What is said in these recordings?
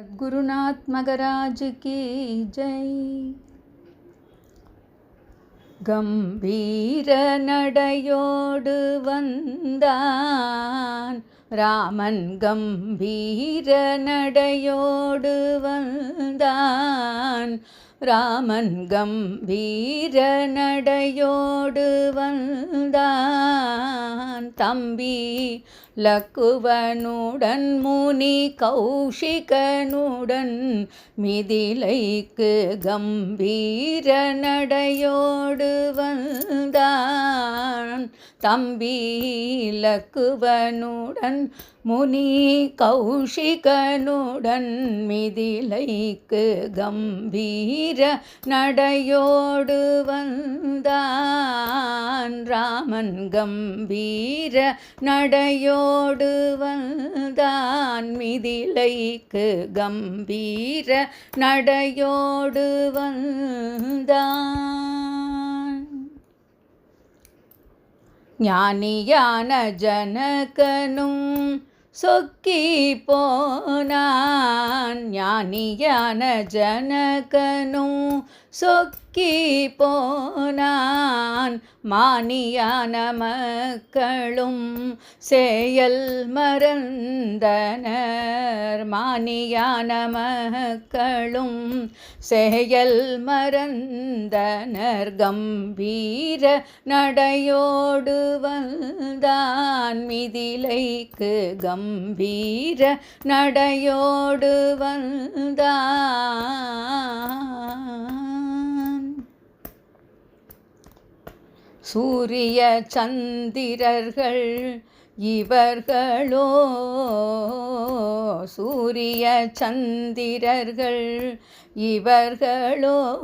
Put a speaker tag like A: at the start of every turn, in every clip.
A: சத்குருநாத் மகராஜ் கி ஜெய். கம்பீர நடையோடு வந்தான் ராமன். கம்பீர நடையோடு வந்தான் ராமன். கம்பீர நடையோடு வந்தான் தம்பி லக்குவனுடன் முனி கௌஷிகனுடன் மிதிலைக்கு கம்பீர நடையோடு வந்தான். தம்பி இலக்குவனுடன் முனி கௌஷிகனுடன் மிதிலைக்கு கம்பீர நடையோடு வந்தான். ராமன் கம்பீர நடையோடு வந்தான். மிதிலைக்கு கம்பீர நடையோடு வந்தான். ஞானியான ஜனகனும் சொக்கி போனான். ஞானியான ஜனகனும் சொக்கி போனான் மானியான மக்களும் செயல் மறந்தனர். மானியான மக்களும் செயல் மறந்தனர். கம்பீர நடையோடு வந்தான் மிதிலைக்கு. கம்பீர நடையோடு வந்தான். சூரிய சந்திரர்கள் இவர்களோ? சூரிய சந்திரர்கள் இவர்களோ?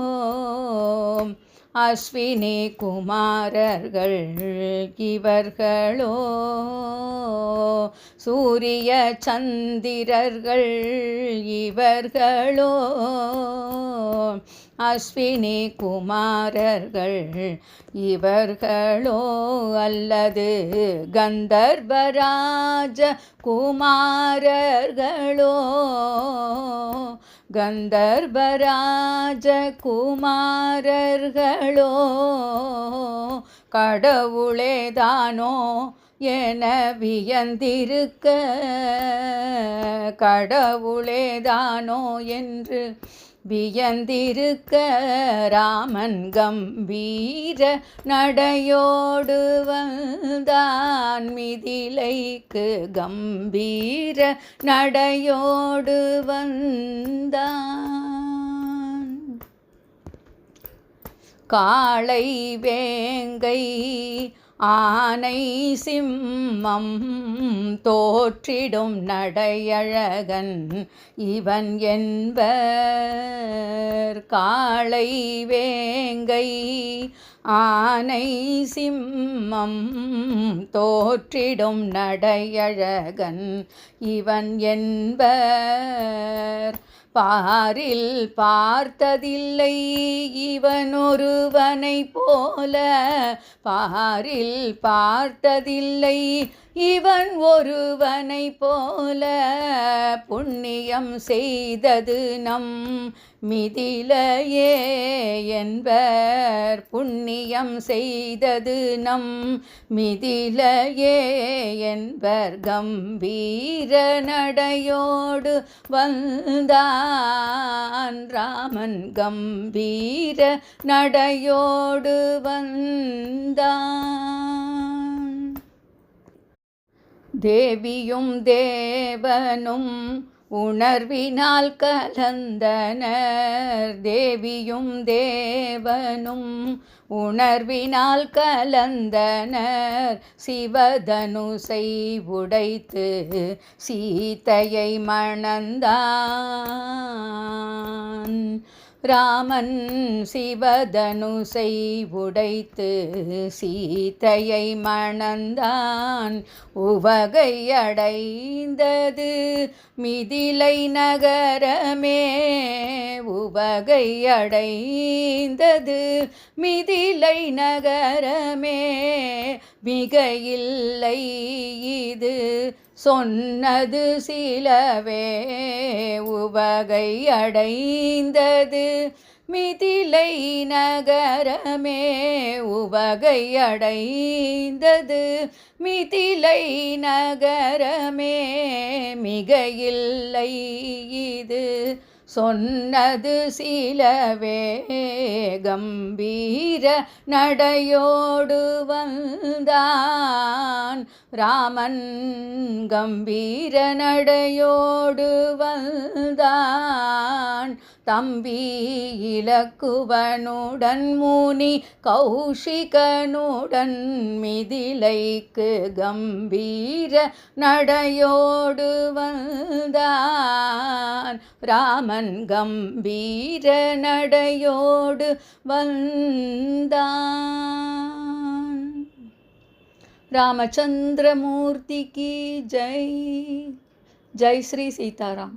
A: அஸ்வினி குமாரர்கள் இவர்களோ? சூரிய சந்திரர்கள் இவர்களோ? அஸ்வினி குமாரர்கள். இவர்களோ அல்லது கந்தர்வராஜ குமாரர்களோ? கந்தர்வராஜ குமாரர்களோ? கடவுளேதானோ என வியந்திருக்க. கடவுளேதானோ என்று வியந்திருக்க ராமன் கம்பீர நடையோடு வந்தான் மிதிலைக்கு கம்பீர நடையோடு வந்தான். காளை வேங்கை ஆனை சிம்மம் தோற்றிடும் நடையழகன் இவன் என்பர் காளை வேங்கை. ஆனை சிம்மம் தோற்றிடும் நடையழகன் இவன் என்பர் பாரில் பார்த்ததில்லை இவன் ஒருவனை போல. பாரில் பார்த்ததில்லை இவன் ஒருவனை போல. புண்ணியம் செய்தது நம் மிதிலையே என்பர் புண்ணியம் செய்தது நம் மிதிலையே என்பர் கம்பீர நடையோடு வந்தான் ராமன் கம்பீர நடையோடு வந்தான். தேவியும் தேவனும் உணர்வினால் கலந்தனர் தேவியும் தேவனும். உணர்வினால் கலந்தனர் சிவதனுசை உடைத்து சீத்தையை மணந்தான். ராமன் சிவதனுசை உடைத்து சீத்தையை மணந்தான். உவகை அடைந்தது மிதிலை நகரமே. உவகை அடைந்தது மிதிலை நகரமே. மிக இல்லை இது சொன்னது சிலவே உவகை அடைந்தது. மிதிலை நகரமே உவகை அடைந்தது. மிதிலை நகரமே மிக இல்லை இது சொன்னது சிலவே கம்பீர நடையோடு வந்தான். ராமன் கம்பீர நடையோடு வந்தான். தம்பி இலக்குவனுடன் முனி கௌஷிகனுடன் மிதிலைக்கு கம்பீர நடையோடு வந்தான். ராமன் கம்பீர நடையோடு வந்தான். ராமச்சந்திரமூர்த்தி கி ஜெய் ஜெய் ஸ்ரீ சீதாராம்.